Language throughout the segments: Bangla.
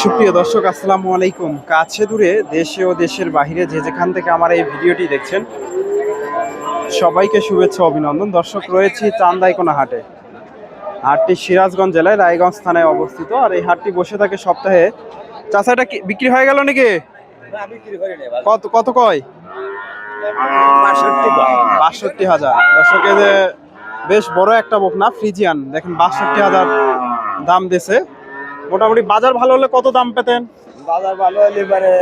সুপ্রিয় দর্শক, আসসালামু আলাইকুম। কাছে দূরে দেশে ও দেশের বাইরে যে যেখান থেকে আমার এই ভিডিওটি দেখছেন, সবাইকে শুভেচ্ছা অভিনন্দন। দর্শক, রয়েছি চান্দাইকোনা হাটে হাটটি সিরাজগঞ্জ জেলায়, রায়গঞ্জ থানায় অবস্থিত। আর এই হাটটি বসে থাকে সপ্তাহে। চাষাটা কি, বিক্রি হয়ে গেল নাকি? কত কত কয়? বাষট্টি হাজার। দর্শক, এই যে বেশ বড় একটা বকনা ফ্রিজিয়ান দেখেন বাষট্টি হাজার দাম দিছে। মোটামুটি বাজার ভালো হলে কত দাম পেতেন? বাজার ভালো হলে এবারে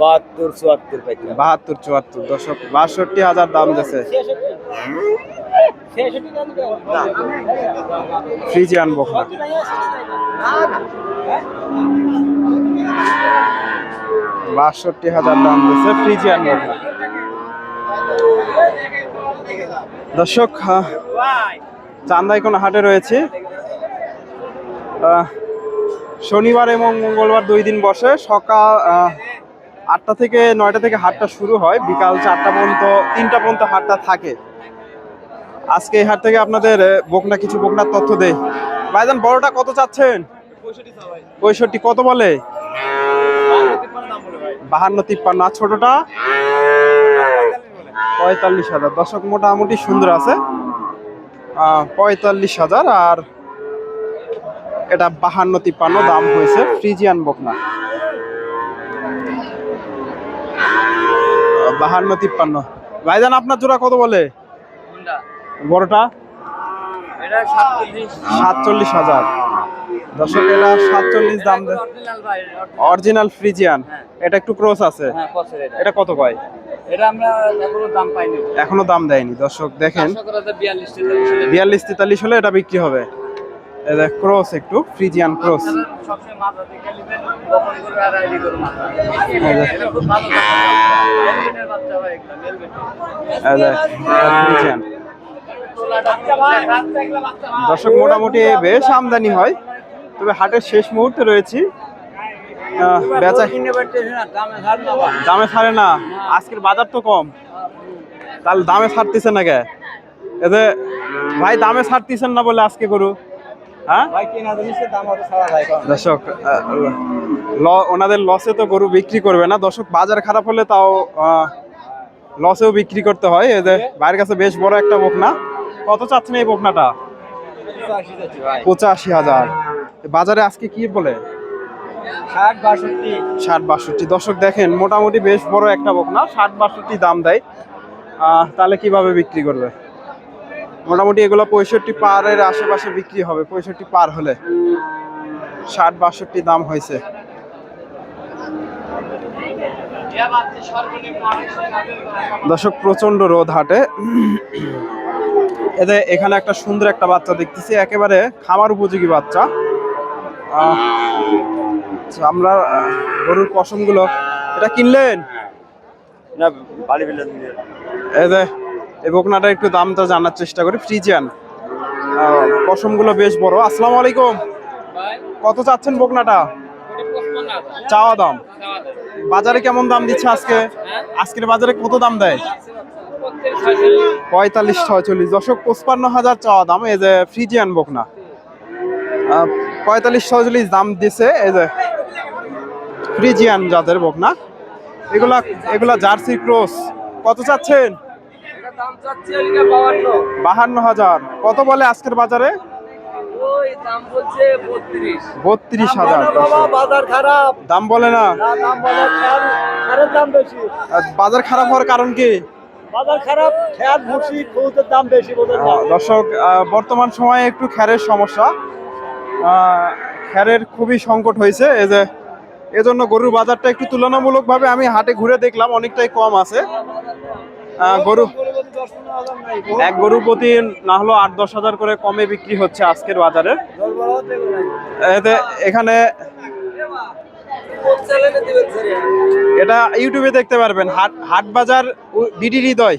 বাহাত্তর চুয়াত্তর বাহাত্তর চুয়াত্তর দশক বাষট্টি হাজার দাম দিছে। ফ্রিজিয়ান বকনা। বাষট্টি হাজার দাম দিছে ফ্রিজিয়ান বকনা। দর্শক আহ, চান্দাইকোনা হাটে রয়েছে। শনিবার এবং মঙ্গলবার দুই দিন বসে। সকাল আটটা থেকে নয়টা থেকে হাটটা শুরু হয়। বিকাল চারটা পর্যন্ত তিনটা পর্যন্ত হাটটা থাকে। আজকে এই হাট থেকে আপনাদের বকনা কিছু বকনার তথ্য দেই। ভাইজান বড়টা কত চাচ্ছেন? পঁয়ষট্টি কত বলে? বাহান্ন তিপ্পান্ন। আর ছোটটা? পঁয়তাল্লিশ হাজার। দশক মোটামুটি সুন্দর আছে। পঁয়তাল্লিশ হাজার আর এটা বাহান্ন তিপ্পান্ন দাম হয়েছে ফ্রিজিয়ান বকনা। বাহান্ন তিপ্পান্ন। ভাইজান আপনার জোড়া কত বলে? বড়টা? সাতচল্লিশ। হাজার। দর্শক এটা সাতচল্লিশ দাম অরিজিনাল ফ্রিজিয়ান। এটা একটু ক্রস আছে। হ্যাঁ এটা কত কয়? এটা আমরা এখনও দাম পাইনি। এখনও দাম দেয়নি। দর্শক দেখেন। বিয়াল্লিশ তেতাল্লিশ হলে এটা বিক্রি হবে। ক্রস একটু ফ্রিজিয়ান ক্রস। দর্শক মোটামুটি বেশ আমদানি হয়। তবে হাটের শেষ মুহূর্তে রয়েছি। বেচা দামে ছাড় না। আজকের বাজার তো কম। তাহলে দামে ছাড়তেছে না কে এতে ভাই দামে ছাড়তেছেন না বলে আজকে গরু হ্যাঁ? ভাই কিনা দাম ছাড়া দর্শক ল- ওনাদের লসে তো গরু বিক্রি করবে না। দর্শক বাজার খারাপ হলে তাও লসেও বিক্রি করতে হয়। এই যে ভাইয়ের কাছে বেশ বড় একটা বকনা। কত চাচ্ছেন এই বকনাটা? পঁচাশি হাজার। বাজারে আজকে কি বলে? ষাট বাষট্টি। ষাট বাষট্টি। দর্শক দেখেন, মোটামুটি বেশ বড় একটা বকনা, ষাট বাষট্টি দাম দেয়। তাহলে কীভাবে বিক্রি করবে? মোটামুটি এগুলো পঁয়ষট্টি পারের আশেপাশে বিক্রি হবে, পঁয়ষট্টি পার হলে। ষাট বাষট্টি দাম হয়েছে। দর্শক প্রচণ্ড রোদ হাটে। এতে এখানে একটা সুন্দর একটা বাচ্চা দেখতেছি, একেবারে খামার উপযোগী বাচ্চা। আচ্ছা, আমরা গরুর পশমগুলো এটা কিনলেন? না বাড়ি বিলে এই যে এই বকনাটা একটু দামটা জানার চেষ্টা করি ফ্রিজিয়ান। পশমগুলো বেশ বড়। আসসালামু আলাইকুম। কত চাচ্ছেন বকনাটা? চাওয়া দাম। বাজারে কেমন দাম দিচ্ছে আজকে? আজকের বাজারে কত দাম দেয়? পঁয়তাল্লিশ ছয়চল্লিশ। দশক পঁচপান্ন হাজার চাওয়া দাম। এই যে ফ্রিজিয়ান বকনা। পঁয়তাল্লিশ ছয়চল্লিশ দাম দিছে। এই যে ফ্রিজিয়ান জাতের বকনা এগুলা এগুলা জার্সি ক্রস। কত চাচ্ছেন? বাহান্ন হাজার। কত বলে আজকের বাজারে? বত্রিশ হাজার। বাজার খারাপ। দাম বলে না? বাজার খারাপ হওয়ার কারণ কি? বাজার খারাপ ভুসি দাম বেশি দর্শক বর্তমান সময়ে একটু খ্যারের সমস্যা। খ্যারের খুবই সংকট হয়েছে এই যে এজন্য গরুর বাজারটা একটু তুলনামূলকভাবে আমি হাটে ঘুরে দেখলাম, অনেকটাই কম আছে। গরু এক গরুর প্রতি না হলো আট, দশ হাজার করে কমে বিক্রি হচ্ছে আজকের বাজারে। এতে এখানে এটা ইউটিউবে দেখতে পারবেন, হাট হাট বাজার বিডি হৃদয়।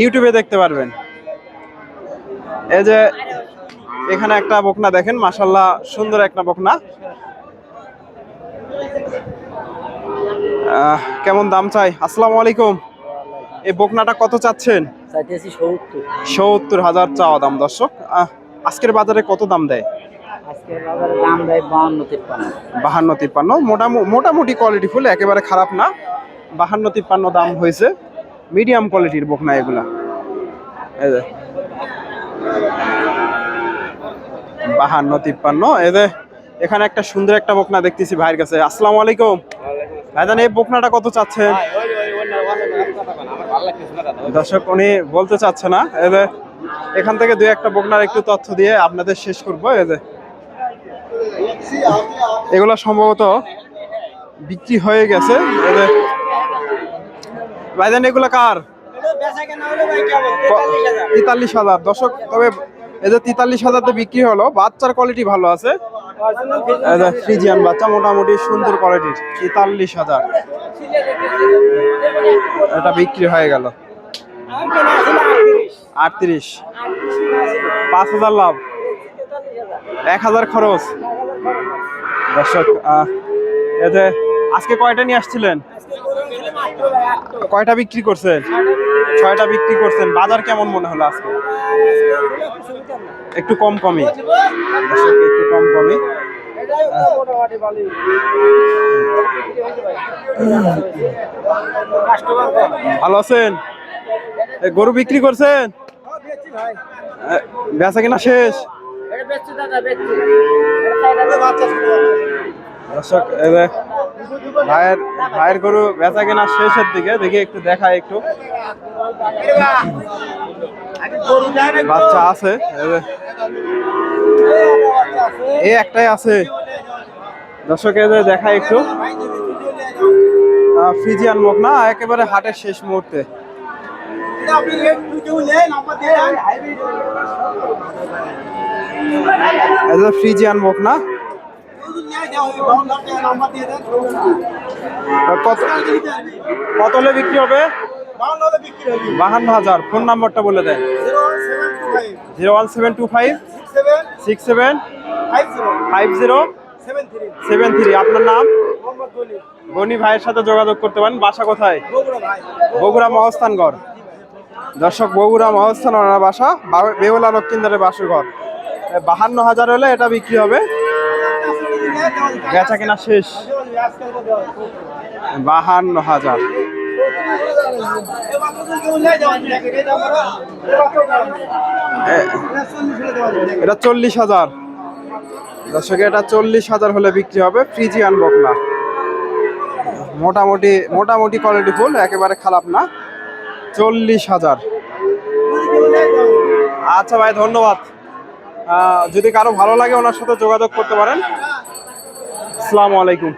ইউটিউবে দেখতে পারবেন। এই যে এখানে একটা বকনা দেখেন মাসাল্লাহ সুন্দর একটা বকনা। কেমন দাম চাই? আসসালামু আলাইকুম। এই বকনাটা কত চাচ্ছেন? সত্তর। হাজার চাওয়া দাম দর্শক। আজকের বাজারে কত দাম দেয়? বাহান্ন তিপ্পান্ন। মোটামুটি কোয়ালিটি ফুল একেবারে খারাপ না। বাহান্ন তিপ্পান্ন দাম হয়েছে। মিডিয়াম কোয়ালিটির বকনা এগুলা। বাহান্ন তিপ্পান্ন। যে এখানে একটা সুন্দর একটা বকনা দেখতেছি ভাইয়ের কাছে। আসসালামু আলাইকুম। ভাইজান, এই বকনাটা কত চাচ্ছেন? দর্শক, উনি বলতে চাচ্ছে না। যে, এখান থেকে দুই একটা বকনার একটু তথ্য দিয়ে আপনাদের শেষ করব। যে, এগুলো সম্ভবত বিক্রি হয়ে গেছে। যে, ভাইজান, এগুলো কার? তেতাল্লিশ হাজার। দর্শক, তবে যে তেতাল্লিশ হাজারতে বিক্রি হলো, বাচ্চার কোয়ালিটি ভালো আছে। ফ্রিজিয়ান বাচ্চা, মোটামুটি সুন্দর কোয়ালিটির তেতাল্লিশ হাজার। এটা বিক্রি হয়ে গেল। আটত্রিশ। পাঁচ হাজার লাভ। এক হাজার খরচ। দর্শক যে আজকে কয়টা নিয়ে আসছিলেন? কয়টা বিক্রি করছেন? ছয়টা বিক্রি করছেন। বাজার কেমন মনে হলো আজকে? একটু কম দর্শক, একটু কম কমই। ভালো আছেন? গরু বিক্রি করছেন? বেচা কিনা শেষ? দর্শক ভাইয়ের ভাইয়ের গরু বেচা কেনা শেষের দিকে, দেখি একটু দেখা একটু। বাচ্চা আছে, এই একটাই আছে। দর্শক যে দেখা একটু। ফ্রিজিয়ান মুখ না, একেবারে হাটের শেষ মুহূর্তে। ফ্রিজিয়ান মুখ না। কত হলে বিক্রি হবে? বাহান্ন হাজার। ফোন নাম্বারটা বলে দেন। Zero one seven two five, six seven, five zero, seven three. আপনার নাম? গনি ভাইয়ের সাথে যোগাযোগ করতে পারেন। বাসা কোথায়? বগুড়া মহস্থানগড়। দর্শক, বগুড়া মহস্থান বাসা। বেহুলা লক্ষ্মীন্দারের বাসর ঘর। বাহান্ন হাজার হলে এটা বিক্রি হবে। বেচা কেনা শেষ। বাহান্ন হাজার। এটা চল্লিশ হাজার। দর্শক, এটা চল্লিশ হাজার হলে বিক্রি হবে ফ্রিজি ফ্রিজিয়ান বকনা। মোটামুটি মোটামুটি কোয়ালিটি ফুল, একেবারে খারাপ না। চল্লিশ হাজার। আচ্ছা ভাই, ধন্যবাদ। যদি কারও ভালো লাগে ওনার সাথে যোগাযোগ করতে পারেন। আসসালামু আলাইকুম।